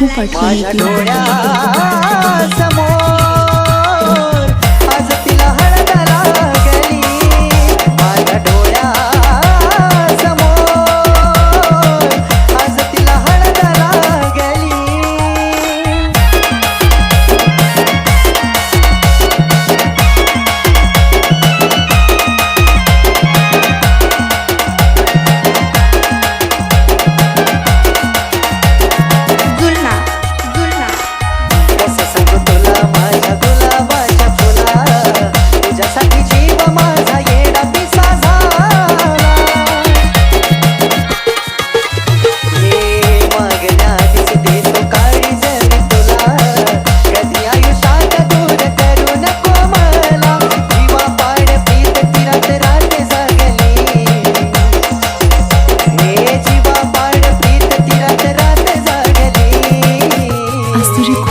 खूप आठवण येते.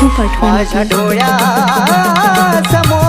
आठवण माझ्या डोळ्या समोर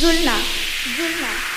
জুলনা জুলনা।